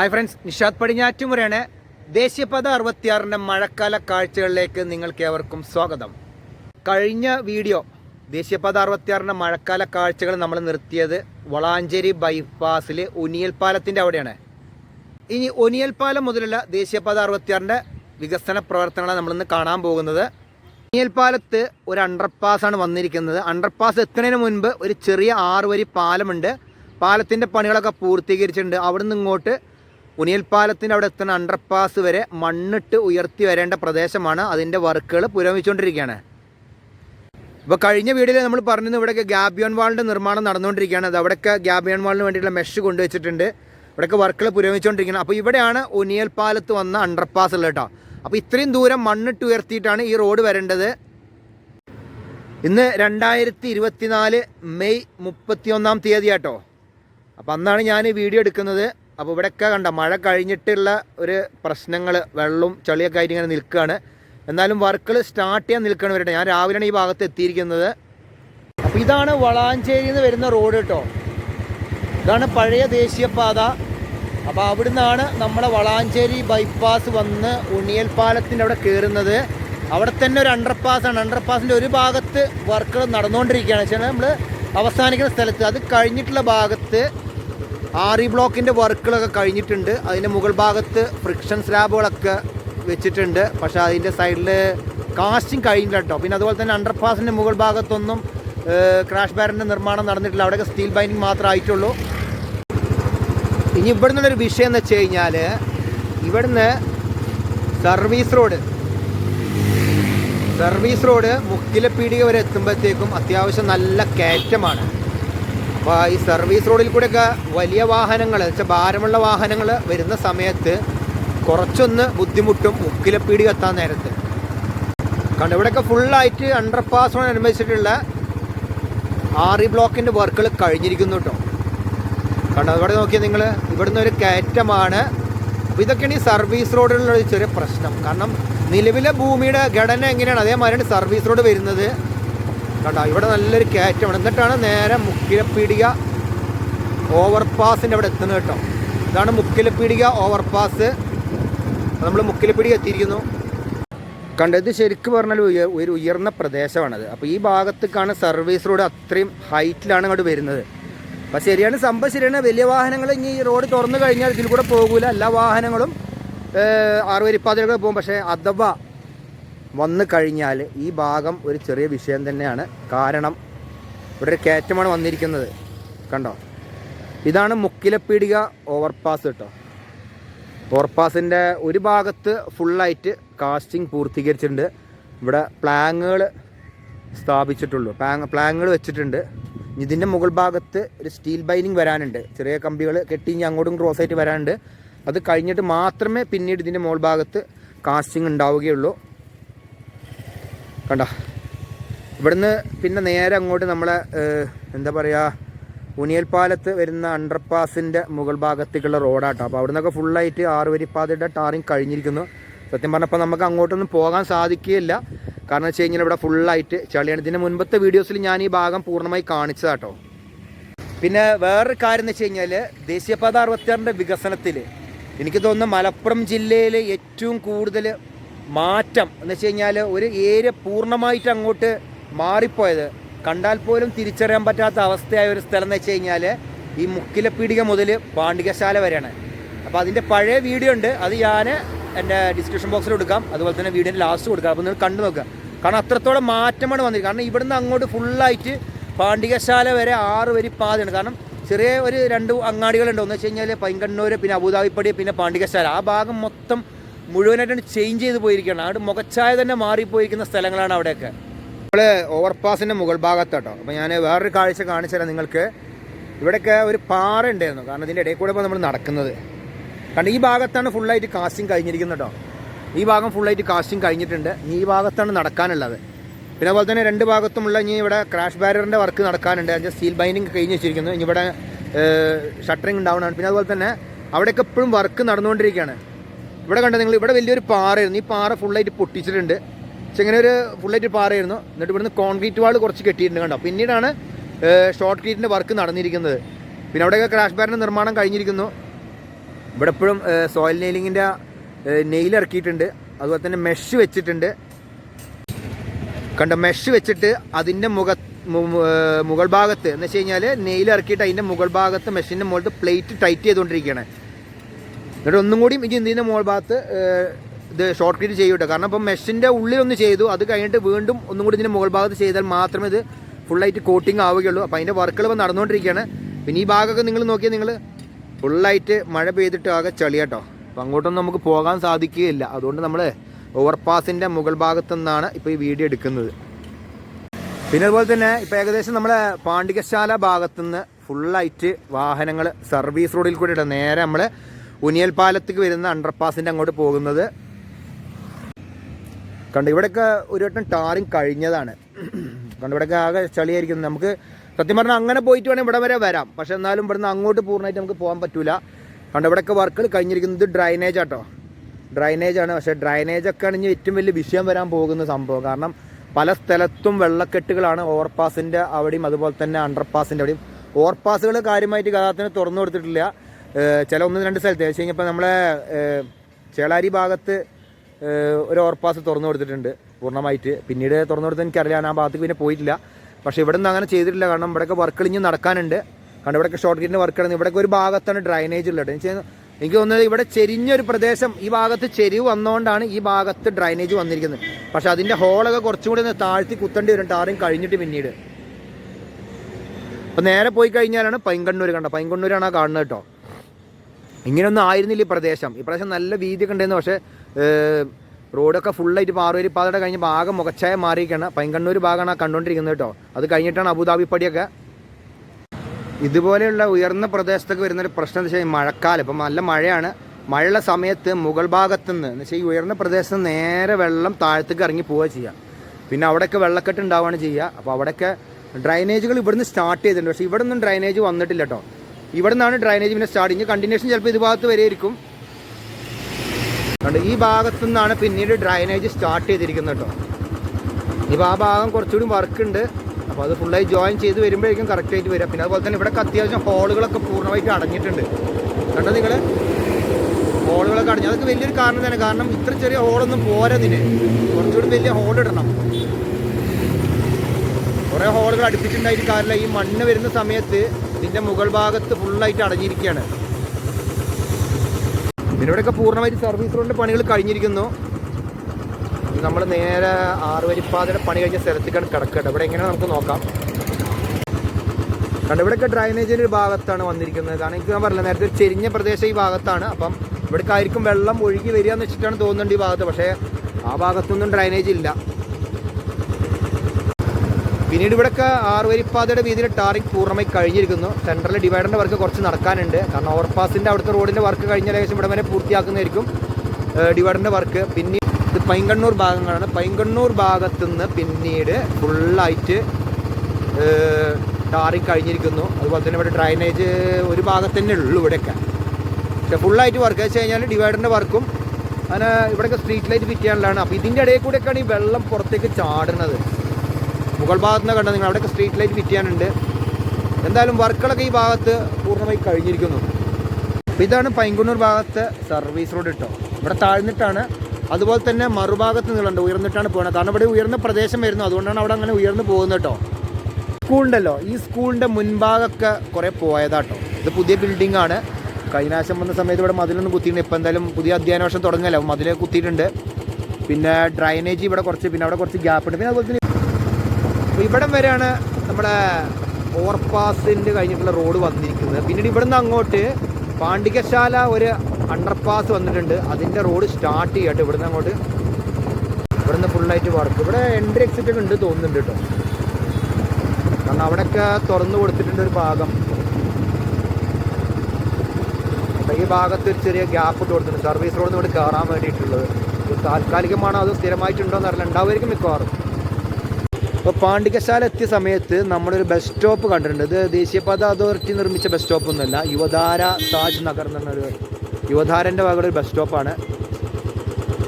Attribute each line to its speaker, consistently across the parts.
Speaker 1: Hi friends Nishad പടിഞ്ഞാറ്റുമുറയാണ് ദേശീയപാത അറുപത്തിയാറിന്റെ മഴക്കാല കാഴ്ചകളിലേക്ക് നിങ്ങൾക്ക് ഏവർക്കും സ്വാഗതം. കഴിഞ്ഞ വീഡിയോ ദേശീയപാത അറുപത്തിയാറിന്റെ മഴക്കാല കാഴ്ചകൾ നമ്മൾ നിർത്തിയത് വളാഞ്ചേരി ബൈപ്പാസിൽ ഒനിയൽ പാലത്തിന്റെ അവിടെയാണ്. ഇനി ഒനിയൽ പാലം മുതലുള്ള ദേശീയപാത അറുപത്തിയാറിന്റെ വികസന പ്രവർത്തനങ്ങളാണ് നമ്മളിന്ന് കാണാൻ പോകുന്നത്. ഒനിയൽ പാലത്ത് ഒരു അണ്ടർപാസ് ആണ് വന്നിരിക്കുന്നത്. അണ്ടർപാസ് എത്തുന്നതിന് മുൻപ് ഒരു ചെറിയ ആറുവരി പാലമുണ്ട്. പാലത്തിന്റെ പണികളൊക്കെ പൂർത്തീകരിച്ചിട്ടുണ്ട്. അവിടെ നിന്ന് ഇങ്ങോട്ട് ഉനിയൽ പാലത്തിന്റെ അവിടെ എത്തുന്ന അണ്ടർപാസ് വരെ മണ്ണിട്ട് ഉയർത്തി വരേണ്ട പ്രദേശമാണ് അതിന്റെ വർക്കുകൾ പുരോഗമിച്ചുകൊണ്ടിരിക്കുകയാണ്. ഇപ്പോൾ കഴിഞ്ഞ വീഡിയോയിൽ നമ്മൾ പറഞ്ഞത് ഇവിടെയൊക്കെ ഗ്യാബിയോൺ വാളിന്റെ നിർമ്മാണം നടന്നുകൊണ്ടിരിക്കുകയാണ്. അത് അവിടെയൊക്കെ ഗ്യാബിയോൺ വാളിന് വേണ്ടിയിട്ടുള്ള മെഷ് കൊണ്ടുവച്ചിട്ടുണ്ട്. ഇവിടെയൊക്കെ വർക്കുകൾ പുരോഗമിച്ചുകൊണ്ടിരിക്കുന്നത് അപ്പോൾ ഇവിടെയാണ് ഉനിയൽപ്പാലത്ത് പാലത്ത് വന്ന അണ്ടർപാസ് ഉള്ളത് കേട്ടോ. അപ്പോൾ ഇത്രയും ദൂരം മണ്ണിട്ട് ഉയർത്തിയിട്ടാണ് ഈ റോഡ് വരേണ്ടത്. ഇന്ന് രണ്ടായിരത്തി ഇരുപത്തിനാല് മെയ് മുപ്പത്തിയൊന്നാം തീയതി കേട്ടോ അപ്പോൾ അന്നാണ് ഞാൻ വീഡിയോ എടുക്കുന്നത്. അപ്പോൾ ഇവിടെയൊക്കെ കണ്ട മഴ കഴിഞ്ഞിട്ടുള്ള ഒരു പ്രശ്നങ്ങൾ വെള്ളവും ചളിയൊക്കെ ആയിട്ട് ഇങ്ങനെ നിൽക്കുകയാണ് എന്നാലും വർക്കുകൾ സ്റ്റാർട്ട് ചെയ്യാൻ നിൽക്കുകയാണ് വരട്ടെ ഞാൻ രാവിലെയാണ് ഈ ഭാഗത്ത് എത്തിയിരിക്കുന്നത്. അപ്പോൾ ഇതാണ് വളാഞ്ചേരി നിന്ന് വരുന്ന റോഡ് കേട്ടോ ഇതാണ് പഴയ ദേശീയപാത. അപ്പോൾ അവിടുന്നാണ് നമ്മളെ വളാഞ്ചേരി ബൈപ്പാസ് വന്ന് ഉണിയൽ പാലത്തിന്റെ അവിടെ കയറുന്നത് അവിടെ തന്നെ ഒരു അണ്ടർപാസ് ആണ്. അണ്ടർപാസിന്റെ ഒരു ഭാഗത്ത് വർക്കുകൾ നടന്നുകൊണ്ടിരിക്കുകയാണ്. വെച്ചാൽ നമ്മൾ അവസാനിക്കുന്ന സ്ഥലത്ത് അത് കഴിഞ്ഞിട്ടുള്ള ഭാഗത്ത് ആറി ബ്ലോക്കിന്റെ വർക്കുകളൊക്കെ കഴിഞ്ഞിട്ടുണ്ട്. അതിന്റെ മുകൾ ഭാഗത്ത് ഫ്രിക്ഷൻ സ്ലാബുകളൊക്കെ വെച്ചിട്ടുണ്ട്. പക്ഷേ അതിന്റെ സൈഡിൽ കാസ്റ്റിംഗ് കഴിഞ്ഞില്ല കേട്ടോ പിന്നെ അതുപോലെ തന്നെ അണ്ടർപാസിന്റെ മുകൾ ഭാഗത്തൊന്നും ക്രാഷ് ബാരന്റെ നിർമ്മാണം നടന്നിട്ടില്ല. അവിടെയൊക്കെ സ്റ്റീൽ ബൈൻഡിങ് മാത്രമേ ആയിട്ടുള്ളൂ. ഇനി ഇവിടെ നിന്നുള്ളൊരു വിഷയം എന്ന് വെച്ച് കഴിഞ്ഞാൽ ഇവിടുന്ന് സർവീസ് റോഡ് സർവീസ് റോഡ് മുക്കിലെ മുക്കിലപ്പീടിക വരെ എത്തുമ്പോഴത്തേക്കും അത്യാവശ്യം നല്ല കയറ്റമാണ്. അപ്പോൾ ഈ സർവീസ് റോഡിൽ കൂടെയൊക്കെ വലിയ വാഹനങ്ങൾ വെച്ചാൽ ഭാരമുള്ള വാഹനങ്ങൾ വരുന്ന സമയത്ത് കുറച്ചൊന്ന് ബുദ്ധിമുട്ടും മുക്കിലപ്പീടി എത്താൻ നേരത്ത്. കാരണം ഇവിടെയൊക്കെ ഫുള്ളായിട്ട് അണ്ടർപാസിനോടനുബന്ധിച്ചിട്ടുള്ള ആറി ബ്ലോക്കിന്റെ വർക്കുകൾ കഴിഞ്ഞിരിക്കുന്നു കേട്ടോ കാരണം ഇവിടെ നോക്കിയാൽ നിങ്ങൾ ഇവിടുന്ന് ഒരു കയറ്റമാണ്. അപ്പോൾ ഇതൊക്കെയാണ് ഈ സർവീസ് റോഡിലുള്ള ചെറിയ പ്രശ്നം. കാരണം നിലവിലെ ഭൂമിയുടെ ഘടന എങ്ങനെയാണ്? അതേമാതിരിയാണ് സർവീസ് റോഡ് വരുന്നത്. കണ്ടോ ഇവിടെ നല്ലൊരു കയറ്റമാണ്. എന്നിട്ടാണ് നേരെ മുക്കിലപ്പീടിക ഓവർപാസിന്റെ അവിടെ എത്തുന്നത് കേട്ടോ. ഇതാണ് മുക്കിലപ്പീടിക ഓവർപാസ് നമ്മൾ മുക്കിലപ്പീടിക എത്തിയിരിക്കുന്നു. കണ്ടത് ശരിക്കും പറഞ്ഞാൽ ഉയർ ഒരു ഉയർന്ന പ്രദേശമാണത്. അപ്പോൾ ഈ ഭാഗത്തേക്കാണ് സർവീസ് റോഡ് അത്രയും ഹൈറ്റിലാണ് അങ്ങോട്ട് വരുന്നത്. അപ്പോൾ ശരിയാണ് സംഭവം ശരിയാണ്. വലിയ വാഹനങ്ങൾ ഇനി ഈ റോഡ് തുറന്നു കഴിഞ്ഞാൽ ഇതിൽ കൂടെ പോകില്ല എല്ലാ വാഹനങ്ങളും ആറുവരിപ്പാതയിലൂടെ പോകും. പക്ഷേ അഥവാ വന്നു കഴിഞ്ഞാൽ ഈ ഭാഗം ഒരു ചെറിയ വിഷയം തന്നെയാണ്. കാരണം ഇവിടെ ഒരു കയറ്റമാണ് വന്നിരിക്കുന്നത്. കണ്ടോ? ഇതാണ് മുക്കിലപ്പീടിക ഓവർപാസ് കേട്ടോ ഓവർപാസിന്റെ ഒരു ഭാഗത്ത് ഫുള്ളായിട്ട് കാസ്റ്റിംഗ് പൂർത്തീകരിച്ചിട്ടുണ്ട്. ഇവിടെ പ്ലാങ്ങുകൾ സ്ഥാപിച്ചിട്ടുള്ളൂ. പ്ലാങ് പ്ലാങ്ങുകൾ വെച്ചിട്ടുണ്ട്. ഇതിന്റെ മുകൾ ഭാഗത്ത് ഒരു സ്റ്റീൽ ബൈനിങ് വരാനുണ്ട്. ചെറിയ കമ്പികൾ കെട്ടി ഇനി അങ്ങോട്ടും ക്രോസ് ആയിട്ട് വരാനുണ്ട്. അത് കഴിഞ്ഞിട്ട് മാത്രമേ പിന്നീട് ഇതിന്റെ മുകൾ ഭാഗത്ത് കാസ്റ്റിംഗ് ഉണ്ടാവുകയുള്ളൂ. കണ്ട? ഇവിടുന്ന് പിന്നെ നേരെ അങ്ങോട്ട് നമ്മളെ എന്താ പറയുക ഉണിയൽ പാലത്ത് വരുന്ന അണ്ടർപാസിന്റെ മുകൾ ഭാഗത്തേക്കുള്ള റോഡാട്ടോ. അപ്പോൾ അവിടെ നിന്നൊക്കെ ഫുള്ളായിട്ട് ആറുവരിപ്പാതയുടെ ടാറിങ് കഴിഞ്ഞിരിക്കുന്നു. സത്യം പറഞ്ഞപ്പോൾ നമുക്ക് അങ്ങോട്ടൊന്നും പോകാൻ സാധിക്കുകയില്ല. കാരണം വെച്ച് കഴിഞ്ഞാൽ ഇവിടെ ഫുള്ളായിട്ട് ചളിയാണ്. ഇതിന്റെ മുൻപത്തെ വീഡിയോസിൽ ഞാൻ ഈ ഭാഗം പൂർണമായി കാണിച്ചതാട്ടോ. പിന്നെ വേറൊരു കാര്യം എന്ന് വെച്ച് കഴിഞ്ഞാൽ ദേശീയപാത അറുപത്തിയാറിന്റെ വികസനത്തിൽ എനിക്ക് തോന്നുന്നു മലപ്പുറം ജില്ലയിൽ ഏറ്റവും കൂടുതൽ മാറ്റം എന്ന് വെച്ച് കഴിഞ്ഞാൽ ഒരു ഏരിയ പൂർണമായിട്ട് അങ്ങോട്ട് മാറിപ്പോയത് കണ്ടാൽ പോലും തിരിച്ചറിയാൻ പറ്റാത്ത അവസ്ഥയായ ഒരു സ്ഥലം എന്ന് വെച്ച് കഴിഞ്ഞാൽ ഈ മുക്കിലപ്പീടിക മുതൽ പാണ്ഡികശാല വരെയാണ്. അപ്പോൾ അതിന്റെ പഴയ വീഡിയോ ഉണ്ട്. അത് ഞാൻ എന്റെ ഡിസ്ക്രിപ്ഷൻ ബോക്സിൽ കൊടുക്കാം. അതുപോലെ തന്നെ വീഡിയോന്റെ ലാസ്റ്റ് കൊടുക്കാം. അപ്പോൾ നിങ്ങൾ കണ്ടു നോക്കുക. കാരണം അത്രത്തോളം മാറ്റമാണ് വന്നിരിക്കുന്നത്. കാരണം ഇവിടുന്ന് അങ്ങോട്ട് ഫുള്ളായിട്ട് പാണ്ഡികശാല വരെ ആറ് വരി പാതയാണ്. കാരണം ചെറിയ ഒരു രണ്ട് അങ്ങാടികളുണ്ട്. ഒന്ന് വെച്ച് കഴിഞ്ഞാൽ പൈങ്കണ്ണൂർ പിന്നെ അബുദാബിപ്പടി പിന്നെ പാണ്ഡികശാല. ആ ഭാഗം മൊത്തം മുഴുവനായിട്ടാണ് ചേഞ്ച് ചെയ്ത് പോയിരിക്കുകയാണ്. അവിടെ മുഖച്ഛായ തന്നെ മാറിപ്പോയിരിക്കുന്ന സ്ഥലങ്ങളാണ് അവിടെയൊക്കെ. നമ്മൾ ഓവർപാസിന്റെ മുകൾ ഭാഗത്താട്ടോ. അപ്പോൾ ഞാൻ വേറൊരു കാഴ്ച കാണിച്ചു തരാം നിങ്ങൾക്ക്. ഇവിടെയൊക്കെ ഒരു പാറ ഉണ്ടായിരുന്നു. കാരണം ഇതിന്റെ ഇടയിൽ കൂടെ നമ്മൾ നടക്കുന്നത്. കാരണം ഈ ഭാഗത്താണ് ഫുള്ളായിട്ട് കാസ്റ്റിംഗ് കഴിഞ്ഞിരിക്കുന്നത് കേട്ടോ ഈ ഭാഗം ഫുള്ളായിട്ട് കാസ്റ്റിംഗ് കഴിഞ്ഞിട്ടുണ്ട്. ഈ ഭാഗത്താണ് നടക്കാനുള്ളത്. പിന്നെ അതുപോലെ തന്നെ രണ്ട് ഭാഗത്തുമുള്ള ഇനി ഇവിടെ ക്രാഷ് ബാരിയറിന്റെ വർക്ക് നടക്കാനുണ്ട്. അതിന്റെ സ്റ്റീൽ ബൈൻഡിങ് കഴിഞ്ഞ് വെച്ചിരിക്കുന്നു. ഇനി ഇവിടെ ഷട്ടറിങ് ഉണ്ടാവുന്നതാണ് പിന്നെ അതുപോലെ തന്നെ അവിടെയൊക്കെ എപ്പോഴും വർക്ക് നടന്നുകൊണ്ടിരിക്കുകയാണ്. ഇവിടെ കണ്ടത് നിങ്ങൾ ഇവിടെ വലിയൊരു പാറയായിരുന്നു. ഈ പാറ ഫുള്ളായിട്ട് പൊട്ടിച്ചിട്ടുണ്ട്. ഇങ്ങനെ ഒരു ഫുള്ളായിട്ട് പാറയായിരുന്നു. എന്നിട്ട് ഇവിടുന്ന് കോൺക്രീറ്റ് വാൾ കുറച്ച് കെട്ടിയിട്ടുണ്ട് കണ്ടോ? പിന്നീടാണ് ഷോർട്ട് ക്രീറ്റിന്റെ വർക്ക് നടന്നിരിക്കുന്നത്. പിന്നെ അവിടെയൊക്കെ ക്രാഷ് ബാരിന്റെ നിർമ്മാണം കഴിഞ്ഞിരിക്കുന്നു. ഇവിടെ എപ്പോഴും സോയിൽ നെയിലിങ്ങിന്റെ നെയിൽ ഇറക്കിയിട്ടുണ്ട്. അതുപോലെ തന്നെ മെഷ് വെച്ചിട്ടുണ്ട്. കണ്ട? മെഷ് വെച്ചിട്ട് അതിന്റെ മുഖ മുകൾ ഭാഗത്ത് എന്ന് വെച്ച് കഴിഞ്ഞാൽ നെയിൽ ഇറക്കിയിട്ട് അതിന്റെ മുകൾ ഭാഗത്ത് മെഷീന്റെ മുകളിൽ പ്ലേറ്റ് ടൈറ്റ് ചെയ്തുകൊണ്ടിരിക്കുകയാണ്. എന്നിട്ട് ഒന്നും കൂടി ഇനി ഇതിന്റെ മോൾ ഭാഗത്ത് ഇത് ഷോർട്ട് ക്ലീറ്റ് ചെയ്യൂട്ടോ കാരണം ഇപ്പം മെഷിന്റെ ഉള്ളിൽ ഒന്ന് ചെയ്തു. അത് കഴിഞ്ഞിട്ട് വീണ്ടും ഒന്നും കൂടി ഇതിന്റെ മുകൾ ഭാഗത്ത് ചെയ്താൽ മാത്രമേ ഇത് ഫുള്ളായിട്ട് കോട്ടിങ് ആവുകയുള്ളൂ. അപ്പോൾ അതിന്റെ വർക്കുകൾ ഇപ്പോൾ നടന്നുകൊണ്ടിരിക്കുകയാണ്. പിന്നെ ഈ ഭാഗമൊക്കെ നിങ്ങൾ നോക്കിയാൽ നിങ്ങൾ ഫുള്ളായിട്ട് മഴ പെയ്തിട്ട് ആകെ ചളിയാട്ടോ അപ്പോൾ അങ്ങോട്ടൊന്നും നമുക്ക് പോകാൻ സാധിക്കുകയില്ല. അതുകൊണ്ട് നമ്മൾ ഓവർപാസിന്റെ മുകൾ ഭാഗത്തു നിന്നാണ് ഇപ്പോൾ ഈ വീഡിയോ എടുക്കുന്നത്. പിന്നെ അതുപോലെ തന്നെ ഇപ്പം ഏകദേശം നമ്മളെ പാണ്ഡികശാല ഭാഗത്തുനിന്ന് ഫുള്ളായിട്ട് വാഹനങ്ങൾ സർവീസ് റോഡിൽ കൂടി ഇടാം. നേരെ നമ്മൾ ഉനിയൽ പാലത്തേക്ക് വരുന്ന അണ്ടർപാസിന്റെ അങ്ങോട്ട് പോകുന്നത്. കണ്ടു ഇവിടെയൊക്കെ ഒരു വട്ടം ടാറിങ് കഴിഞ്ഞതാണ്. കണ്ടു ഇവിടെയൊക്കെ ആകെ ചളിയായിരിക്കുന്നത് നമുക്ക് സത്യം പറഞ്ഞാൽ അങ്ങനെ പോയിട്ട് വേണമെങ്കിൽ ഇവിടെ വരെ വരാം. പക്ഷെ എന്നാലും ഇവിടുന്ന് അങ്ങോട്ട് പൂർണമായിട്ട് നമുക്ക് പോകാൻ പറ്റൂല. കണ്ടു ഇവിടെയൊക്കെ വർക്കുകൾ കഴിഞ്ഞിരിക്കുന്നത് ഡ്രൈനേജ് ആട്ടോ. ഡ്രൈനേജ് ആണ്. പക്ഷേ ഡ്രൈനേജ് ഒക്കെ ആണ് ഇനി ഏറ്റവും വലിയ വിഷയം വരാൻ പോകുന്ന സംഭവം. കാരണം പല സ്ഥലത്തും വെള്ളക്കെട്ടുകളാണ് ഓവർപാസിന്റെ അവിടെയും അതുപോലെ തന്നെ അണ്ടർപാസിന്റെ അവിടെയും. ഓവർപാസുകൾ കാര്യമായിട്ട് ഗതാഗതത്തിന് തുറന്നു കൊടുത്തിട്ടില്ല. ചില ഒന്ന് രണ്ട് സ്ഥലത്ത്. വെച്ച് കഴിഞ്ഞപ്പോൾ നമ്മളെ ചേളാരി ഭാഗത്ത് ഒരു ഓവർപാസ് തുറന്നു കൊടുത്തിട്ടുണ്ട് പൂർണമായിട്ട്. പിന്നീട് തുറന്നു കൊടുത്ത് എനിക്കറിയില്ല ഞാൻ ആ ഭാഗത്തേക്ക് പിന്നെ പോയിട്ടില്ല. പക്ഷേ ഇവിടെ നിന്ന് അങ്ങനെ ചെയ്തിട്ടില്ല. കാരണം ഇവിടെയൊക്കെ വർക്ക് ഇനിയും നടക്കാനുണ്ട്. കാരണം ഇവിടെയൊക്കെ ഷോർട്ട് ഗേറ്റിന്റെ വർക്ക് നടന്നു ഇവിടെയൊക്കെ ഒരു ഭാഗത്താണ് ഡ്രൈനേജ് ഉള്ളത്. എനിക്ക് തോന്നുന്നത് ഇവിടെ ചെരിഞ്ഞൊരു പ്രദേശം ഈ ഭാഗത്ത് ചെരിവ് വന്നുകൊണ്ടാണ് ഈ ഭാഗത്ത് ഡ്രൈനേജ് വന്നിരിക്കുന്നത്. പക്ഷേ അതിന്റെ ഹോളൊക്കെ കുറച്ചും കൂടി ഒന്ന് താഴ്ത്തി കുത്തേണ്ടി വരും. ടാറും കഴിഞ്ഞിട്ട് പിന്നീട്. അപ്പം നേരെ പോയി കഴിഞ്ഞാലാണ് പൈങ്കണ്ണൂർ കണ്ട പൈങ്കണ്ണൂരാണ് ആ കാണുന്നത് കേട്ടോ. ഇങ്ങനെയൊന്നും ആയിരുന്നില്ല ഈ പ്രദേശം. ഈ പ്രദേശം നല്ല വീതിയൊക്കെ ഉണ്ടായിരുന്നു പക്ഷേ റോഡൊക്കെ ഫുള്ളായിട്ട് പാറുവരി പാതയുടെ കഴിഞ്ഞ ഭാഗം മുഖച്ചായ മാറിയിരിക്കുകയാണ്. പൈങ്കണ്ണൂർ ഭാഗമാണ് കണ്ടുകൊണ്ടിരിക്കുന്നത് കേട്ടോ. അത് കഴിഞ്ഞിട്ടാണ് അബുദാബി പടിയൊക്കെ. ഇതുപോലെയുള്ള ഉയർന്ന പ്രദേശത്തൊക്കെ വരുന്നൊരു പ്രശ്നം എന്ന് വെച്ചാൽ മഴക്കാലം. ഇപ്പം നല്ല മഴയാണ്. മഴയുള്ള സമയത്ത് മുകൾ ഭാഗത്തുനിന്ന് എന്ന് വെച്ചാൽ ഈ ഉയർന്ന പ്രദേശത്ത് നേരെ വെള്ളം താഴത്തേക്ക് ഇറങ്ങി പോവുക ചെയ്യുക പിന്നെ അവിടെയൊക്കെ വെള്ളക്കെട്ട് ഉണ്ടാവുകയാണ് ചെയ്യുക അപ്പോൾ അവിടെയൊക്കെ ഡ്രൈനേജുകൾ ഇവിടുന്ന് സ്റ്റാർട്ട് ചെയ്തിട്ടുണ്ട്. പക്ഷേ ഇവിടെ നിന്നും ഡ്രൈനേജ് വന്നിട്ടില്ല കേട്ടോ. ഇവിടെ നിന്നാണ് ഡ്രൈനേജ് പിന്നെ സ്റ്റാർട്ട് ഇനി കണ്ടിന്യൂഷൻ ചിലപ്പോൾ ഇത് ഭാഗത്ത് വരെയായിരിക്കും. കണ്ട് ഈ ഭാഗത്തു നിന്നാണ് പിന്നീട് ഡ്രൈനേജ് സ്റ്റാർട്ട് ചെയ്തിരിക്കുന്നത് കേട്ടോ. ഇപ്പം ആ ഭാഗം കുറച്ചുകൂടി വർക്ക് ഉണ്ട്. അപ്പോൾ അത് ഫുള്ളായി ജോയിൻ ചെയ്ത് വരുമ്പോഴേക്കും കറക്റ്റ് ആയിട്ട് വരിക പിന്നെ അതുപോലെ തന്നെ ഇവിടെ അത്യാവശ്യം ഹോളുകളൊക്കെ പൂർണമായിട്ട് അടഞ്ഞിട്ടുണ്ട്. കണ്ടോ നിങ്ങൾ ഹോളുകളൊക്കെ അടഞ്ഞു. അതൊക്കെ വലിയൊരു കാരണം തന്നെ. കാരണം ഇത്ര ചെറിയ ഹോളൊന്നും പോരാ കുറച്ചുകൂടി വലിയ ഹോൾ ഇടണം. കുറേ ഹോളുകൾ അടുപ്പിച്ചിട്ടുണ്ടായിട്ട് കാര്യമില്ല ഈ മണ്ണ് വരുന്ന സമയത്ത് ഇതിന്റെ മുകൾ ഭാഗത്ത് ഫുള്ളായിട്ട് അടഞ്ഞിരിക്കുകയാണ്. ഇതിനോടൊക്കെ പൂർണമായിട്ട് സർവീസ് റോഡിന്റെ പണികൾ കഴിഞ്ഞിരിക്കുന്നു. നമ്മൾ നേരെ ആറുവരിപ്പാതയുടെ പണി കഴിഞ്ഞ സ്ഥലത്തേക്കാണ് കിടക്കേണ്ടത്. ഇവിടെ എങ്ങനെ നമുക്ക് നോക്കാം. കണ്ട ഇവിടെയൊക്കെ ഡ്രൈനേജിന്റെ ഒരു ഭാഗത്താണ് വന്നിരിക്കുന്നത്. കാരണം എനിക്ക് ഞാൻ പറഞ്ഞില്ല നേരത്തെ ചെരിഞ്ഞ പ്രദേശം ഈ ഭാഗത്താണ്. അപ്പം ഇവിടേക്കായിരിക്കും വെള്ളം ഒഴുകി വരിക എന്ന് വെച്ചിട്ടാണ് തോന്നുന്നുണ്ട് ഈ ഭാഗത്ത്. പക്ഷേ ആ ഭാഗത്തൊന്നും ഡ്രൈനേജ് ഇല്ല. പിന്നീട് ഇവിടെയൊക്കെ ആറുവരിപ്പാതയുടെ വീതിയിൽ ടാറിങ് പൂർണമായി കഴിഞ്ഞിരിക്കുന്നു. സെൻട്രൽ ഡിവൈഡറിന്റെ വർക്ക് കുറച്ച് നടക്കാനുണ്ട്. കാരണം ഓവർപാസിന്റെ അവിടുത്തെ റോഡിന്റെ വർക്ക് കഴിഞ്ഞ ഏകദേശം ഇവിടെ വരെ പൂർത്തിയാക്കുന്നതായിരിക്കും ഡിവൈഡറിന്റെ വർക്ക് പിന്നെ ഇത് പൈങ്കണ്ണൂർ ഭാഗങ്ങളാണ്. പൈങ്കണ്ണൂർ ഭാഗത്തു നിന്ന് പിന്നീട് ഫുള്ളായിട്ട് ടാറിങ് കഴിഞ്ഞിരിക്കുന്നു. അതുപോലെ തന്നെ ഇവിടെ ഡ്രൈനേജ് ഒരു ഭാഗത്ത് തന്നെ ഉള്ളൂ ഇവിടെയൊക്കെ. പക്ഷെ ഫുള്ളായിട്ട് വർക്ക് വെച്ച് കഴിഞ്ഞാൽ ഡിവൈഡറിന്റെ വർക്കും അങ്ങനെ ഇവിടെയൊക്കെ സ്ട്രീറ്റ് ലൈറ്റ് ഫിറ്റ് ചെയ്യാനുള്ളതാണ്. അപ്പോൾ ഇതിന്റെ ഇടയിൽ കൂടെയൊക്കെയാണ് ഈ വെള്ളം പുറത്തേക്ക് ചാടുന്നത്. മുകൾ ഭാഗത്ത് നിന്ന് കണ്ടത് നിങ്ങൾ അവിടെയൊക്കെ സ്ട്രീറ്റ് ലൈറ്റ് ഫിറ്റ് ചെയ്യാനുണ്ട്. എന്തായാലും വർക്കുകളൊക്കെ ഈ ഭാഗത്ത് പൂർണമായി കഴിഞ്ഞിരിക്കുന്നു. അപ്പോൾ ഇതാണ് പൈങ്കുന്നൂർ ഭാഗത്ത് സർവീസ് റോഡ് കേട്ടോ ഇവിടെ താഴ്ന്നിട്ടാണ്. അതുപോലെ തന്നെ മറുഭാഗത്ത് നിങ്ങളുണ്ട് ഉയർന്നിട്ടാണ് പോകുന്നത് കാരണം ഇവിടെ ഉയർന്ന പ്രദേശം വരുന്നു. അതുകൊണ്ടാണ് അവിടെ അങ്ങനെ ഉയർന്നു പോകുന്നത് കേട്ടോ സ്കൂളുണ്ടല്ലോ ഈ സ്കൂളിന്റെ മുൻഭാഗമൊക്കെ കുറേ പോയതാട്ടോ. ഇത് പുതിയ ബിൽഡിംഗ് ആണ്. കഴിഞ്ഞ വന്ന സമയത്ത് ഇവിടെ മതിലൊന്നും കുത്തിയിട്ടുണ്ട് ഇപ്പം എന്തായാലും പുതിയ അധ്യയന വർഷം തുടങ്ങല്ലോ മതിൽ കുത്തിയിട്ടുണ്ട്. പിന്നെ ഡ്രൈനേജ് ഇവിടെ കുറച്ച് പിന്നെ അവിടെ കുറച്ച് ഗ്യാപ്പ് ഉണ്ട്. പിന്നെ അതുപോലെ തന്നെ ഇവിടം വരെയാണ് നമ്മുടെ ഓവർപാസിന്റെ കഴിഞ്ഞിട്ടുള്ള റോഡ് വന്നിരിക്കുന്നത്. പിന്നീട് ഇവിടുന്ന് അങ്ങോട്ട് പാണ്ഡികശാല ഒരു അണ്ടർപാസ് വന്നിട്ടുണ്ട്. അതിന്റെ റോഡ് സ്റ്റാർട്ട് ചെയ്യട്ടെ. ഇവിടുന്ന് അങ്ങോട്ട് ഇവിടുന്ന് ഫുള്ളായിട്ട് വർക്ക്. ഇവിടെ എൻട്രി എക്സിറ്റ് ഉണ്ട് തോന്നുന്നുണ്ട് കേട്ടോ. കാരണം അവിടെയൊക്കെ തുറന്നു കൊടുത്തിട്ടുണ്ട് ഒരു ഭാഗം. ഈ ഭാഗത്ത് ഒരു ചെറിയ ഗ്യാപ്പ് ഇട്ട് കൊടുത്തിട്ടുണ്ട്. സർവീസ് റോഡ് ഇവിടെ കയറാൻ വേണ്ടിയിട്ടുള്ളത്. താൽക്കാലികമാണോ? അതോ സ്ഥിരമായിട്ടുണ്ടോ എന്നറിയില്ല ഉണ്ടാവുമായിരിക്കും മിക്കവാറും. അപ്പോൾ പാണ്ഡികശാല എത്തിയ സമയത്ത് നമ്മളൊരു ബസ് സ്റ്റോപ്പ് കണ്ടിട്ടുണ്ട്. ഇത് ദേശീയപാത അതോറിറ്റി നിർമ്മിച്ച ബസ് സ്റ്റോപ്പ് ഒന്നുമല്ല. യുവധാര താജ് നഗർ എന്ന് പറഞ്ഞൊരു യുവധാരന്റെ വകയുടെ ഒരു ബസ് സ്റ്റോപ്പാണ്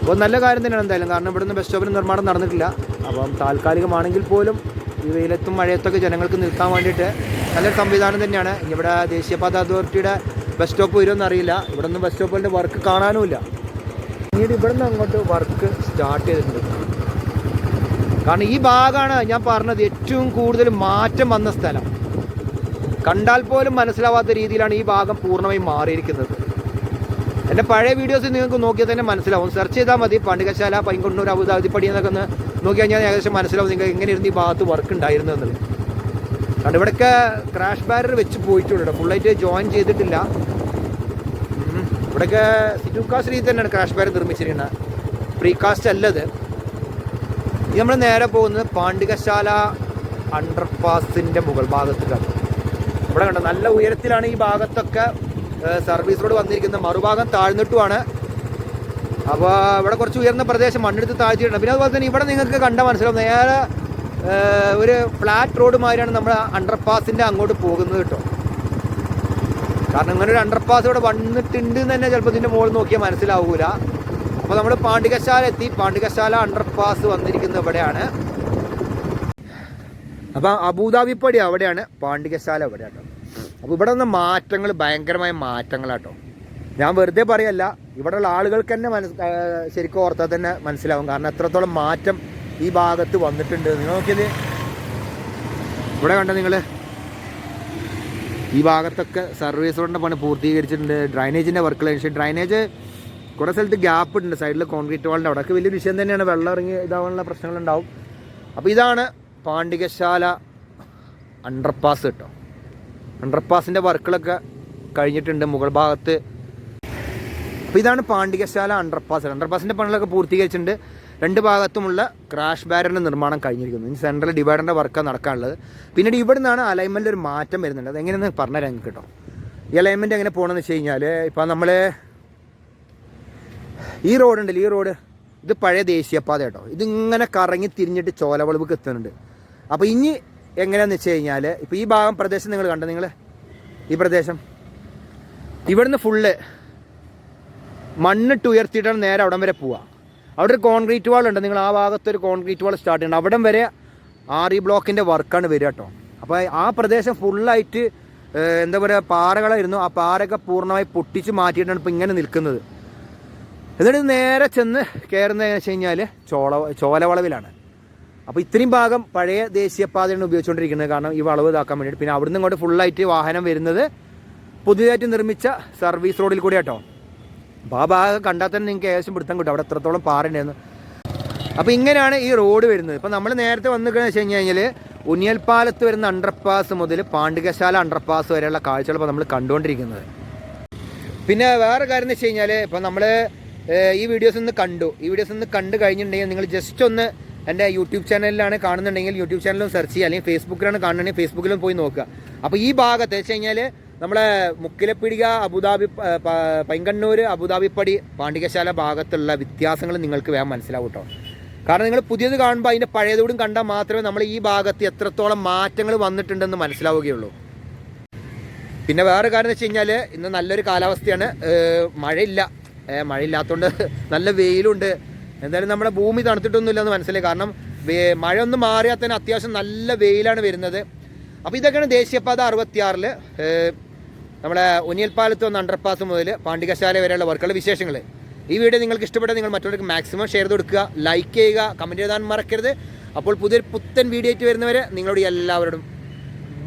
Speaker 1: അപ്പോൾ നല്ല കാര്യം തന്നെയാണ് എന്തായാലും. കാരണം ഇവിടുന്ന് ബസ് സ്റ്റോപ്പിന് നിർമ്മാണം നടന്നിട്ടില്ല. അപ്പം താൽക്കാലികമാണെങ്കിൽ പോലും ഈ വെയിലത്തും മഴയത്തൊക്കെ ജനങ്ങൾക്ക് നിൽക്കാൻ വേണ്ടിയിട്ട് നല്ല സംവിധാനം തന്നെയാണ്. ഇവിടെ ദേശീയപാത അതോറിറ്റിയുടെ ബസ് സ്റ്റോപ്പ് വരുമെന്ന് അറിയില്ല. ഇവിടെ നിന്ന് ബസ് സ്റ്റോപ്പിന്റെ വർക്ക് കാണാനുമില്ല. പിന്നീട് ഇവിടെ നിന്ന് അങ്ങോട്ട് വർക്ക് സ്റ്റാർട്ട് ചെയ്തിട്ടുണ്ട്. കാരണം ഈ ഭാഗമാണ് ഞാൻ പറഞ്ഞത് ഏറ്റവും കൂടുതൽ മാറ്റം വന്ന സ്ഥലം. കണ്ടാൽ പോലും മനസ്സിലാവാത്ത രീതിയിലാണ് ഈ ഭാഗം പൂർണമായും മാറിയിരിക്കുന്നത്. എന്റെ പഴയ വീഡിയോസ് നിങ്ങൾക്ക് നോക്കിയാൽ തന്നെ മനസ്സിലാവും. സെർച്ച് ചെയ്താൽ മതി. പണ്ടികശാല പൈങ്കൊണ്ണൂർ അബുദാബിപ്പടി എന്നൊക്കെ ഒന്ന് ഞാൻ ഏകദേശം മനസ്സിലാവും നിങ്ങൾക്ക് എങ്ങനെയിരുന്നു ഈ ഭാഗത്ത് വർക്ക് ഉണ്ടായിരുന്നു എന്നുള്ളത്. കാരണം ഇവിടെയൊക്കെ ക്രാഷ് ബാരർ വെച്ച് പോയിട്ടുണ്ട് ഫുള്ളായിട്ട് ജോയിൻ ചെയ്തിട്ടില്ല. ഇവിടെയൊക്കെ സിറ്റുക്കാസ് രീതി തന്നെയാണ് ക്രാഷ് ബാരർ നിർമ്മിച്ചിരിക്കുന്നത്. പ്രീകാസ്റ്റ് അല്ലത്. ഇത് നമ്മൾ നേരെ പോകുന്നത് പാണ്ഡികശാല അണ്ടർപാസിന്റെ മുകൾ ഭാഗത്തേക്കാണ് ഇവിടെ കണ്ട നല്ല ഉയരത്തിലാണ് ഈ ഭാഗത്തൊക്കെ സർവീസ് റോഡ് വന്നിരിക്കുന്നത്. മറുഭാഗം താഴ്ന്നിട്ടുമാണ്. അപ്പോൾ ഇവിടെ കുറച്ച് ഉയർന്ന പ്രദേശം മണ്ണെടുത്ത് താഴ്ത്തിയിട്ടുണ്ട്. പിന്നെ അതുപോലെ തന്നെ ഇവിടെ നിങ്ങൾക്ക് കണ്ട മനസ്സിലാവും നേരെ ഒരു ഫ്ലാറ്റ് റോഡ് മാതിരിയാണ് നമ്മൾ അണ്ടർപാസിന്റെ അങ്ങോട്ട് പോകുന്നത് കേട്ടോ. കാരണം ഇങ്ങനെ ഒരു അണ്ടർപാസ് ഇവിടെ വന്നിട്ടുണ്ട് തന്നെ ചിലപ്പോൾ ഇതിന്റെ മുകളിൽ നോക്കിയാൽ മനസ്സിലാവൂല. അപ്പോൾ നമ്മൾ പാണ്ഡികശാല എത്തി. പാണ്ഡികശാല അണ്ടർപാസ് വന്നിരിക്കുന്നത് ഇവിടെയാണ്. അബുദാബി പടി അവിടെയാണ്. പാണ്ഡികശാല അവിടെയാണ് അപ്പോൾ ഇവിടെ നിന്ന് മാറ്റങ്ങൾ ഭയങ്കരമായ മാറ്റങ്ങളാട്ടോ. ഞാൻ വെറുതെ പറയല്ല ഇവിടെയുള്ള ആളുകൾക്ക് തന്നെ മനസ് ശരിക്കും ഓർത്താൽ തന്നെ മനസ്സിലാവും. കാരണം എത്രത്തോളം മാറ്റം ഈ ഭാഗത്ത് വന്നിട്ടുണ്ട്. നിങ്ങൾ നോക്കിയത്? ഇവിടെ കണ്ടോ നിങ്ങൾ ഈ ഭാഗത്തൊക്കെ സർവീസ് റോഡിന്റെ പണി പൂർത്തീകരിച്ചിട്ടുണ്ട്. ഡ്രൈനേജിന്റെ വർക്കുകൾ ഡ്രൈനേജ് കുറേ സ്ഥലത്ത് ഗ്യാപ്പ് ഉണ്ട്. സൈഡിൽ കോൺക്രീറ്റ് വാളിന്റെ അവിടെയൊക്കെ വലിയ വിഷയം തന്നെയാണ്. വെള്ളം ഇറങ്ങി ഇതാവാനുള്ള പ്രശ്നങ്ങളുണ്ടാവും. അപ്പോൾ ഇതാണ് പാണ്ഡികശാല അണ്ടർപാസ് കേട്ടോ അണ്ടർപാസിന്റെ വർക്കുകളൊക്കെ കഴിഞ്ഞിട്ടുണ്ട് മുകൾ ഭാഗത്ത്. അപ്പോൾ ഇതാണ് പാണ്ഡികശാല അണ്ടർപാസ് അണ്ടർപാസിന്റെ പണികളൊക്കെ പൂർത്തീകരിച്ചിട്ടുണ്ട്. രണ്ട് ഭാഗത്തുമുള്ള ക്രാഷ് ബാരറിന്റെ നിർമ്മാണം കഴിഞ്ഞിരിക്കുന്നു. ഇനി സെൻട്രൽ ഡിവൈഡറിന്റെ വർക്കാണ് നടക്കാനുള്ളത്. പിന്നീട് ഇവിടെ നിന്നാണ് അലൈൻമെന്റിൽ ഒരു മാറ്റം വരുന്നുണ്ട്. അത് എങ്ങനെയെന്ന് പറഞ്ഞുതരാം കേട്ടോ ഈ അലൈൻമെന്റ് എങ്ങനെ പോകണമെന്ന് വെച്ച് കഴിഞ്ഞാൽ ഇപ്പോൾ നമ്മൾ ഈ റോഡുണ്ടല്ലോ ഈ റോഡ്. ഇത് പഴയ ദേശീയപാത കേട്ടോ. ഇതിങ്ങനെ കറങ്ങി തിരിഞ്ഞിട്ട് ചോലവളവുക്ക് എത്തുന്നുണ്ട്. അപ്പോൾ ഇനി എങ്ങനെയാണെന്ന് വെച്ച് കഴിഞ്ഞാൽ ഇപ്പോൾ ഈ ഭാഗം പ്രദേശം നിങ്ങൾ കണ്ടോ നിങ്ങൾ ഈ പ്രദേശം. ഇവിടുന്ന് ഫുള്ള് മണ്ണിട്ട് ഉയർത്തിയിട്ടാണ് നേരെ അവിടം വരെ പോവുക അവിടെ ഒരു കോൺക്രീറ്റ് വാൾ ഉണ്ട്. നിങ്ങൾ ആ ഭാഗത്ത് ഒരു കോൺക്രീറ്റ് വാൾ സ്റ്റാർട്ട് ചെയ്യണം അവിടം വരെ ആർ ഇ ബ്ലോക്കിന്റെ വർക്കാണ് വരിക കേട്ടോ. അപ്പോൾ ആ പ്രദേശം ഫുള്ളായിട്ട് എന്താ പറയുക പാറകളായിരുന്നു. ആ പാറയൊക്കെ പൂർണമായി പൊട്ടിച്ച് മാറ്റിയിട്ടാണ് ഇപ്പോൾ ഇങ്ങനെ നിൽക്കുന്നത്. എന്നിട്ട് നേരെ ചെന്ന് കയറുന്നത് വെച്ച് കഴിഞ്ഞാൽ ചോള ചോലവളവിലാണ് അപ്പോൾ ഇത്രയും ഭാഗം പഴയ ദേശീയപാതയാണ് ഉപയോഗിച്ചുകൊണ്ടിരിക്കുന്നത് കാരണം ഈ വളവ് ഇതാക്കാൻ വേണ്ടിയിട്ട്. പിന്നെ അവിടുന്ന് ഇങ്ങോട്ട് ഫുള്ളായിട്ട് വാഹനം വരുന്നത് പുതിയതായിട്ട് നിർമ്മിച്ച സർവീസ് റോഡിൽ കൂടി കേട്ടോ അപ്പോൾ ആ ഭാഗം കണ്ടാൽ തന്നെ നിങ്ങൾക്ക് ഏകദേശം പിടുത്തം കിട്ടും. അവിടെ എത്രത്തോളം പാറുണ്ടായിരുന്നു അപ്പോൾ ഇങ്ങനെയാണ് ഈ റോഡ് വരുന്നത്. ഇപ്പോൾ നമ്മൾ നേരത്തെ വന്നിരിക്കുന്നത് വെച്ച് കഴിഞ്ഞ് കഴിഞ്ഞാൽ ഉന്നിയൽപ്പാലത്ത് വരുന്ന അണ്ടർപാസ് മുതൽ പാണ്ഡികശാല അണ്ടർപാസ് വരെയുള്ള കാഴ്ചകൾ ഇപ്പോൾ നമ്മൾ കണ്ടുകൊണ്ടിരിക്കുന്നത്. പിന്നെ വേറെ കാര്യം എന്ന് വെച്ച് കഴിഞ്ഞാൽ ഇപ്പോൾ നമ്മൾ ഈ വീഡിയോസ് ഒന്ന് കണ്ടു. ഈ വീഡിയോസ് ഒന്ന് കണ്ടു കഴിഞ്ഞിട്ടുണ്ടെങ്കിൽ നിങ്ങൾ ജസ്റ്റ് ഒന്ന് എന്റെ യൂട്യൂബ് ചാനലിലാണ് കാണുന്നുണ്ടെങ്കിൽ യൂട്യൂബ് ചാനലും സെർച്ച് ചെയ്യുക. അല്ലെങ്കിൽ ഫേസ്ബുക്കിലാണ് കാണുന്നുണ്ടെങ്കിൽ ഫേസ്ബുക്കിലും പോയി നോക്കുക. അപ്പോൾ ഈ ഭാഗത്ത് വെച്ച് കഴിഞ്ഞാൽ നമ്മളെ മുക്കിലപ്പിടിക അബുദാബി പൈങ്കണ്ണൂർ അബുദാബിപ്പടി പാണ്ഡികശാല ഭാഗത്തുള്ള വ്യത്യാസങ്ങൾ നിങ്ങൾക്ക് വേഗം മനസ്സിലാവും കേട്ടോ കാരണം നിങ്ങൾ പുതിയത് കാണുമ്പോൾ അതിന്റെ പഴയതോടും കണ്ടാൽ മാത്രമേ നമ്മൾ ഈ ഭാഗത്ത് എത്രത്തോളം മാറ്റങ്ങൾ വന്നിട്ടുണ്ടെന്ന് മനസ്സിലാവുകയുള്ളൂ. പിന്നെ വേറെ കാര്യം എന്ന് വെച്ച് കഴിഞ്ഞാൽ ഇന്ന് നല്ലൊരു കാലാവസ്ഥയാണ്. മഴയില്ല. മഴയില്ലാത്തതുകൊണ്ട് നല്ല വെയിലുണ്ട്. എന്തായാലും നമ്മുടെ ഭൂമി തണുത്തിട്ടൊന്നുമില്ല എന്ന് മനസ്സിലായി. കാരണം മഴ ഒന്നും മാറിയാൽ തന്നെ അത്യാവശ്യം നല്ല വെയിലാണ് വരുന്നത്. അപ്പോൾ ഇതൊക്കെയാണ് ദേശീയപാത അറുപത്തിയാറിൽ നമ്മുടെ ഉനിയൽപ്പാലത്ത് വന്ന് അണ്ടർപാസ് മുതൽ പാണ്ഡികശാല വരെയുള്ള വർക്കുകളുടെ വിശേഷങ്ങൾ ഈ വീഡിയോ നിങ്ങൾക്ക് ഇഷ്ടപ്പെട്ട നിങ്ങൾ മറ്റുള്ളവർക്ക് മാക്സിമം ഷെയർ കൊടുക്കുക ലൈക്ക് ചെയ്യുക കമന്റ് എഴുതാൻ മറക്കരുത്. അപ്പോൾ പുതിയൊരു പുത്തൻ വീഡിയോ ആയിട്ട് വരുന്നവരെ നിങ്ങളോട് എല്ലാവരോടും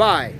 Speaker 1: ബായ്